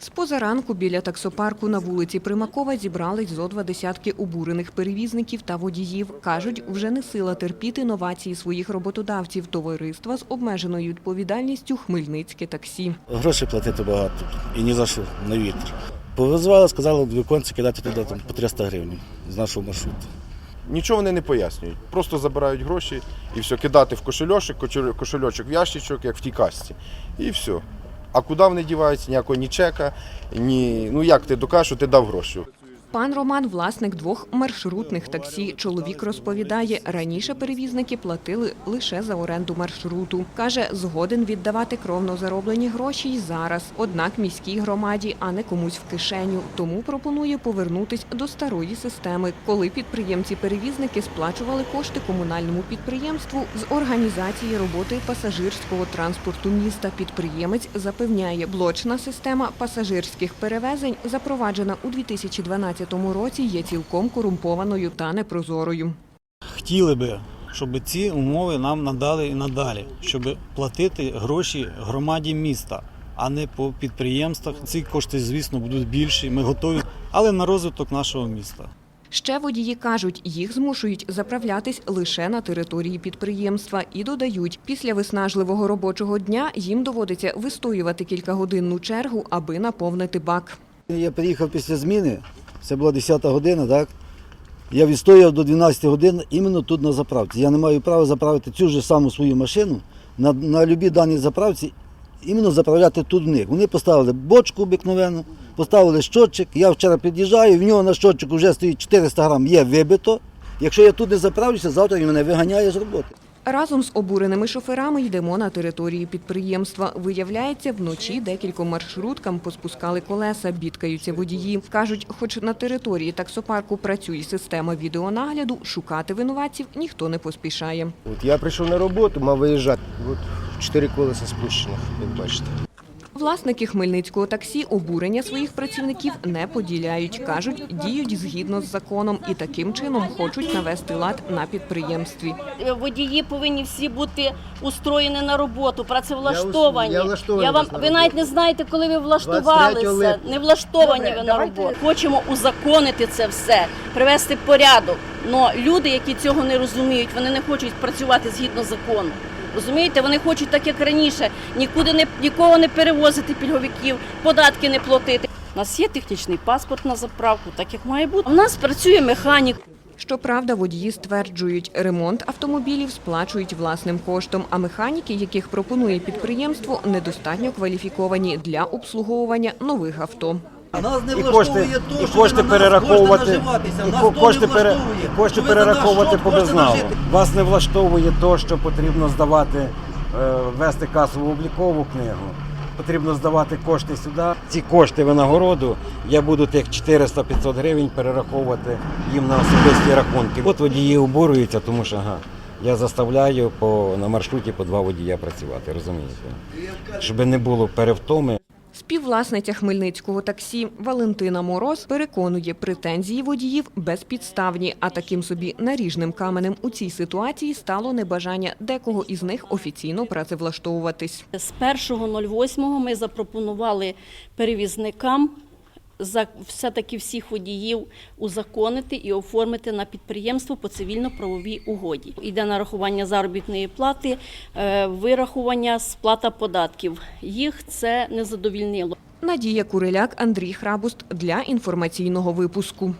З позаранку біля таксопарку на вулиці Примакова зібрались зо два десятки обурених перевізників та водіїв. Кажуть, вже не сила терпіти новації своїх роботодавців товариства з обмеженою відповідальністю Хмельницьке таксі. Грошей платити багато і ні за що на вітер. Повизвали, сказали віконці кидати туди там, по 300 гривень з нашого маршруту. Нічого вони не пояснюють. Просто забирають гроші і все, кидати в кошельочок, кошель- кошельочок в ящичок, як в тій касці. І все. А куди вони діваються? Ніякого ні чека, ні. Ну як ти докажеш, що ти дав гроші? Пан Роман – власник двох маршрутних таксі. Чоловік розповідає, раніше перевізники платили лише за оренду маршруту. Каже, згоден віддавати кровно зароблені гроші й зараз. Однак міській громаді, а не комусь в кишеню. Тому пропонує повернутись до старої системи, коли підприємці-перевізники сплачували кошти комунальному підприємству з організації роботи пасажирського транспорту міста. Підприємець запевняє, блочна система пасажирських перевезень, запроваджена у 2012 році, є цілком корумпованою та непрозорою. Хотіли би, щоб ці умови нам надали і надалі, щоб платити гроші громаді міста, а не по підприємствах. Ці кошти, звісно, будуть більші. Ми готові, але на розвиток нашого міста. Ще водії кажуть, їх змушують заправлятись лише на території підприємства і додають, після виснажливого робочого дня їм доводиться вистоювати кількагодинну чергу, аби наповнити бак. Я приїхав після зміни, це була 10 година, так? Я відстояв до 12 годин іменно тут на заправці. Я не маю права заправити цю ж саму свою машину на, на любій даній заправці, іменно заправляти тут в них. Вони поставили бочку обикновену, поставили щотчик. Я вчора під'їжджаю, в нього на щотчику вже стоїть 400 грам, є вибито. Якщо я тут не заправлюся, завтра він мене виганяє з роботи. Разом з обуреними шоферами йдемо на території підприємства. Виявляється, вночі декільком маршруткам поспускали колеса, бідкаються водії. Кажуть, хоч на території таксопарку працює система відеонагляду, шукати винуватців ніхто не поспішає. От я прийшов на роботу, мав виїжджати. От чотири колеса спущених, як бачите. Власники хмельницького таксі обурення своїх працівників не поділяють. Кажуть, діють згідно з законом і таким чином хочуть навести лад на підприємстві. водії повинні всі бути устроєні на роботу, працевлаштовані. Я влаштований Я вам ви навіть не знаєте, коли ви влаштувалися. Не влаштовані Добре, ви на давайте. роботу. Хочемо узаконити це все, привести порядок. Но люди, які цього не розуміють, вони не хочуть працювати згідно закону. Розумієте, вони хочуть так, як раніше, нікуди не нікого не перевозити пільговиків, податки не платити. У нас є технічний паспорт на заправку, так як має бути. У нас працює механік. Щоправда, водії стверджують, ремонт автомобілів сплачують власним коштом, а механіки, яких пропонує підприємство, недостатньо кваліфіковані для обслуговування нових авто. Нас не І кошти, і кошти перераховувати, і ко- кошти, пере, кошти перераховувати по безналу. Вас не влаштовує то, що потрібно здавати, е, вести касову облікову книгу. Потрібно здавати кошти сюди. Ці кошти винагороду я буду тих 400-500 гривень перераховувати їм на особисті рахунки. От водії обурюються, тому що ага, я заставляю по, на маршруті по два водія працювати, розумієте? Щоб не було перевтоми. Співвласниця хмельницького таксі Валентина Мороз переконує, претензії водіїв безпідставні, а таким собі наріжним каменем у цій ситуації стало небажання декого із них офіційно працевлаштовуватись. З 1.08 ми запропонували перевізникам все-таки всіх водіїв узаконити і оформити на підприємство по цивільно-правовій угоді. Йде нарахування заробітної плати, е, вирахування, сплата податків. Їх це не задовільнило. Надія Куриляк, Андрій Храбуст для інформаційного випуску.